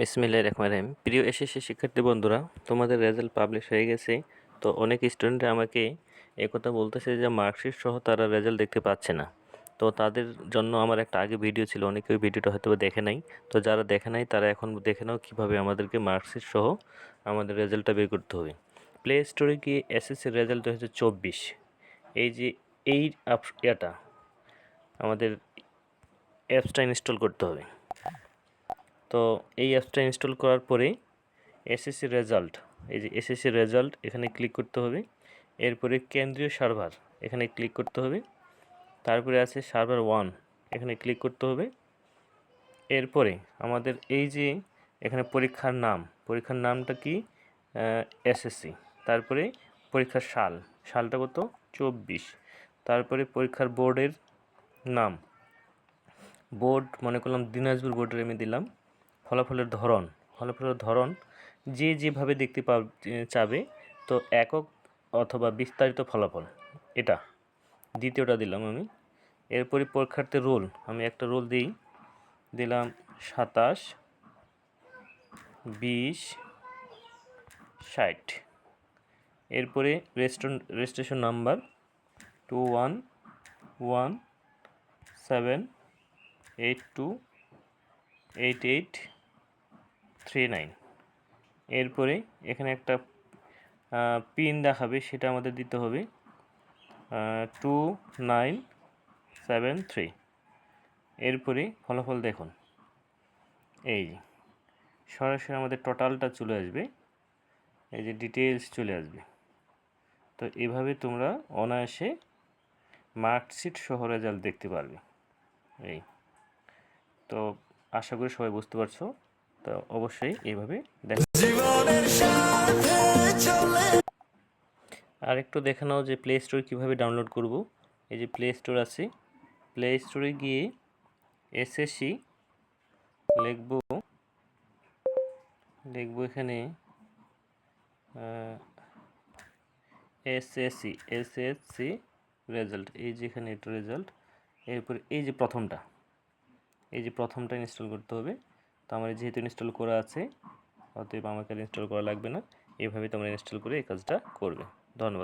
বিসমিল্লাহির রহমানির রহিম। প্রিয় এসএসসি শিক্ষার্থী বন্ধুরা, তোমাদের রেজাল্ট পাবলিশ হয়ে গেছে, তো অনেক স্টুডেন্টরা আমাকে এই কথা বলতেছে যে মার্কশিট সহ তারা রেজাল্ট দেখতে পাচ্ছে না। তো তাদের জন্য আমার একটা আগে ভিডিও ছিল, অনেকে ওই ভিডিওটা হয়তো দেখে নাই। তো যারা দেখে নাই, তারা এখন দেখে নাও কীভাবে আমাদেরকে মার্কশিট সহ আমাদের রেজাল্টটা বের করতে হবে। প্লে স্টোরে গিয়ে এসএসসির রেজাল্ট হচ্ছে চব্বিশ। এই যে এই এটা আমাদের অ্যাপসটা ইনস্টল করতে হবে। তো এই অ্যাপসটা ইনস্টল করার পরে এসএসসি রেজাল্ট, এই যে এসএসসি রেজাল্ট, এখানে ক্লিক করতে হবে। এরপরে কেন্দ্রীয় সার্ভার, এখানে ক্লিক করতে হবে। তারপরে আছে সার্ভার ওয়ান, এখানে ক্লিক করতে হবে। এরপরে আমাদের এই যে এখানে পরীক্ষার নাম, পরীক্ষার নামটা কি? এসএসসি। তারপরে পরীক্ষার সাল, সালটা কত? চব্বিশ। তারপরে পরীক্ষার বোর্ডের নাম। বোর্ড, মনে করলাম দিনাজপুর বোর্ডের আমি দিলাম। ফলাফলের ধরন ফলাফলের ধরন যে যেভাবে দেখতে পা চাবে, তো একক অথবা বিস্তারিত ফলাফল, এটা দ্বিতীয়টা দিলাম আমি। এরপরে পরীক্ষার্থীর রোল, আমি একটা রোল দিই। দিলাম সাতাশ, বিশ, ষাট। এরপরে restaurant registration number two one one, seven, eight two, eight eight three nine এরপরে এখানে একটা পিন দেখাবে, সেটা আমাদের দিতে হবে টু নাইন সেভেন থ্রি এরপরে ফলাফল দেখুন। এই সরাসরি আমাদের টোটালটা চলে আসবে, এই যে ডিটেলস চলে আসবে। তো এভাবে তোমরা অনায়াসে মার্কশিট সহ রেজাল্ট দেখতে পারবে। এই। তো আশা করি সবাই বুঝতে পারছ। তো অবশ্যই এইভাবে দেখ আর একটু দেখে নাও যে প্লে স্টোর কীভাবে ডাউনলোড করব। এই যে প্লে স্টোর আছে। প্লে স্টোরে গিয়ে এসএসসি লিখব। লিখব এখানে এসএসসি এসএসসি রেজাল্ট এই যেখানে এটা রেজাল্ট এরপর এই যে প্রথমটা। এই যে প্রথমটা ইনস্টল করতে হবে। তো আমার যেহেতু ইনস্টল করা আছে, অতএব আমাকে ইনস্টল করা লাগবে না। এভাবে তোমরা ইনস্টল করে এই কাজটা করবে। ধন্যবাদ।